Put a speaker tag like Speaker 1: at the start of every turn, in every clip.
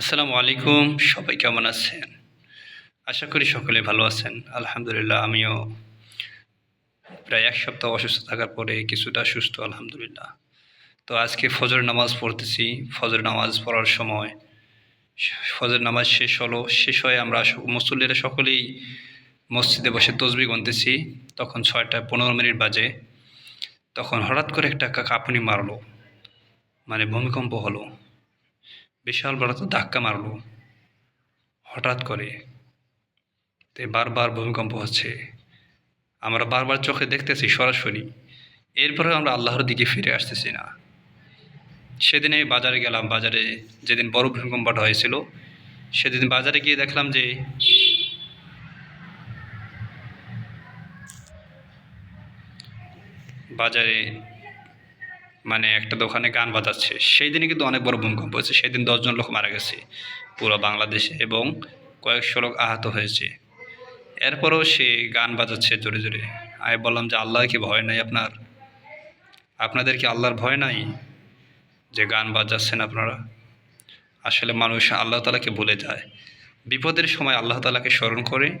Speaker 1: আসসালামু আলাইকুম, সবাই কেমন আছেন? আশা করি সকলে ভালো আছেন। আলহামদুলিল্লাহ, আমিও প্রায় এক সপ্তাহ অসুস্থ থাকার পরে কিছুটা সুস্থ, আলহামদুলিল্লাহ। তো আজকে ফজর নামাজ পড়তেছি। ফজর নামাজ পড়ার সময় ফজর নামাজ শেষ হলো। শেষ হয়ে আমরা মুসল্লিরা সকলেই মসজিদে বসে তসবি গুনতেছি। তখন ছয়টা পনেরো মিনিট বাজে। তখন হঠাৎ করে একটা কাঁপুনি মারলো। মানে ভূমিকম্প হলো। বিশাল বড় তো ধাক্কা মারলো। হঠাৎ করে তে বারবার ভূমিকম্প হচ্ছে। আমরা বারবার চোখে দেখতেছি সরাসরি। এরপরে আমরা আল্লাহর দিকে ফিরে আসতেছি না। সেদিনে বাজারে গেলাম। বাজারে যেদিন বড় ভূমিকম্পটা হয়েছিল, সেদিন বাজারে গিয়ে দেখলাম যে বাজারে মানে একটা দোকানে গান বাজাচ্ছে। সেই দিনে কিন্তু অনেক বড় ভূমিকম্প হয়েছে। সেই দিন দশজন লোক মারা গেছে পুরো বাংলাদেশে এবং কয়েকশো লোক আহত হয়েছে। এরপরেও সে গান বাজাচ্ছে জোরে জোরে। আমি বললাম যে আল্লাহ কি ভয় নাই আপনার? আপনাদের কি আল্লাহর ভয় নাই যে গান বাজাচ্ছেন আপনারা? আসলে মানুষ আল্লাহ তালাকে ভুলে যায়। বিপদের সময় আল্লাহ তালাকে স্মরণ করে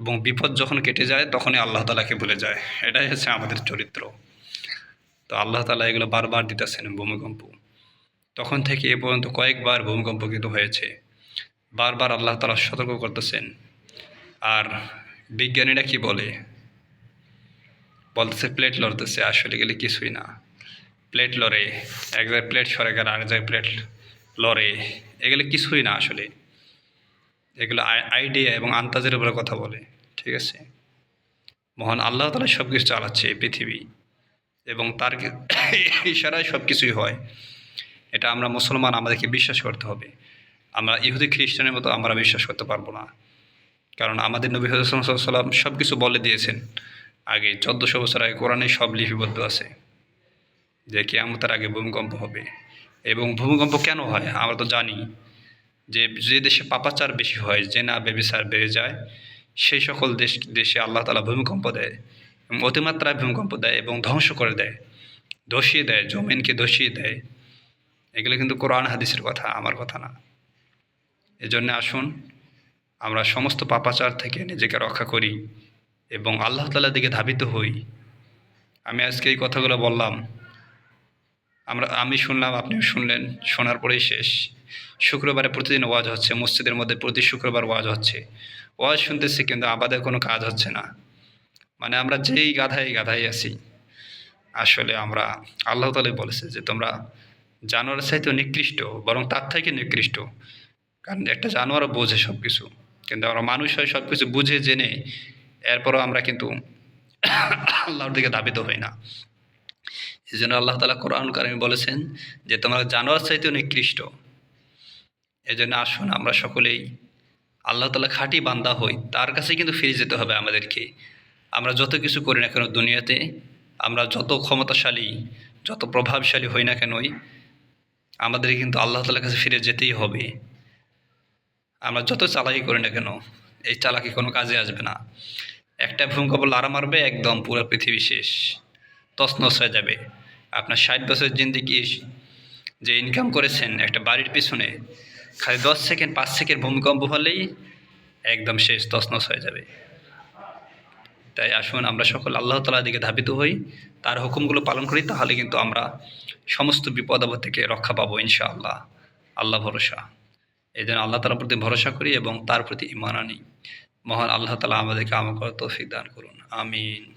Speaker 1: এবং বিপদ যখন কেটে যায়, তখনই আল্লাহ তালাকে ভুলে যায়। এটাই হচ্ছে আমাদের চরিত্র। তো আল্লাহ তালা এগুলো বারবার দিতেছেন ভূমিকম্প। তখন থেকে এ পর্যন্ত কয়েকবার ভূমিকম্প কিন্তু হয়েছে। বারবার আল্লাহ তালা সতর্ক করতেছেন। আর বিজ্ঞানীরা কি বলে? বলতেছে প্লেট লড়তেছে, আসলে গেলে কিছুই না। প্লেট লড়ে এক জায়গায় প্লেট সরে গেলে, আরেক জায়গায় প্লেট লড়ে, এগুলো কিছুই না আসলে। এগুলো আইডিয়া এবং আন্তাজের উপরে কথা বলে, ঠিক আছে? মহান আল্লাহ তালা সব কিছু চালাচ্ছে এই পৃথিবী। এবং তার ইশারায় সব কিছুই হয়। এটা আমরা মুসলমান, আমাদেরকে বিশ্বাস করতে হবে। আমরা ইহুদি, খ্রিস্টানের মতো আমরা বিশ্বাস করতে পারব না। কারণ আমাদের নবী সাল্লাম সব কিছু বলে দিয়েছেন। আগে চোদ্দোশো বছর আগে কোরআনে সব লিপিবদ্ধ আছে। যে কেয়ামতের আগে ভূমিকম্প হবে। এবং ভূমিকম্প কেন হয়? আমরা তো জানি যে যে দেশে পাপাচার বেশি হয় যে না বেবিচার বেড়ে যায়, সেই সকল দেশ দেশে আল্লাহ তালা ভূমিকম্প দেয়। এবং অতিমাত্রায় ভূমিকম্প দেয় এবং ধ্বংস করে দেয় ধসিয়ে দেয়, জমিনকে ধসিয়ে দেয়। এগুলো কিন্তু কোরআন হাদিসের কথা, আমার কথা না। এজন্য আসুন, আমরা সমস্ত পাপাচার থেকে নিজেকে রক্ষা করি এবং আল্লাহ তালার দিকে ধাবিত হই। আমি আজকে এই কথাগুলো বললাম। আমরা, আমি শুনলাম, আপনিও শুনলেন, শোনার পরেই শেষ। শুক্রবারে প্রতিদিন ওয়াজ হচ্ছে, মসজিদের মধ্যে প্রতি শুক্রবার ওয়াজ হচ্ছে। ওয়াজ শুনতেছি কিন্তু আমাদের কোনো কাজ হচ্ছে না। মানে আমরা যেই গাধাই গাধাই আছি, আসলে আমরা আল্লাহ তালাই বলেছে যে তোমরা জানোয়ারের চাইতেও নিকৃষ্ট, বরং তার থেকে নিকৃষ্ট। কারণ একটা জানোয়ারও বোঝে সব কিছু কিন্তু আমরা মানুষ হয় সব কিছু বুঝে, জেনে এরপরও আমরা কিন্তু আল্লাহর দিকে দাবিত হই না। এই জন্য আল্লাহ তালা কোরআন কারিমে বলেছেন যে তোমরা জানোয়ার চাইতেও নিকৃষ্ট। এই জন্য আসুন আমরা সকলেই আল্লাহ তালা খাঁটি বান্দা হই, তার কাছে কিন্তু ফিরে যেতে হবে আমাদেরকে। আমরা যত কিছু করি না কেন দুনিয়াতে, আমরা যত ক্ষমতাশালী, যত প্রভাবশালী হই না কেনই আমাদের কিন্তু আল্লাহ তালার কাছে ফিরে যেতেই হবে। আমরা যত চালাকি করি না কেন, এই চালাকি কোনো কাজে আসবে না। একটা ভূমিকম্প লাড়া মারবে, একদম পুরো পৃথিবী শেষ। তছনছ হয়ে যাবে। আপনার ষাট বছর জিন্দিগি যে ইনকাম করেছেন একটা বাড়ির পিছনে, খালি দশ সেকেন্ড, পাঁচ সেকেন্ড ভূমিকম্প হলেই একদম শেষ, তছনছ হয়ে যাবে। তাই আসুন আমরা সকল আল্লাহ তালার দিকে ধাবিত হই, তার হুকুমগুলো পালন করি, তাহলে কিন্তু আমরা সমস্ত বিপদ আপদ থেকে রক্ষা পাবো ইনশাআল্লাহ। আল্লাহ ভরসা। এই জন্য আল্লাহ তালার প্রতি ভরসা করি এবং তার প্রতি ইমান আনি। মহান আল্লাহ তালা আমাদেরকে আমাকে তৌফিক দান করুন। আমিন।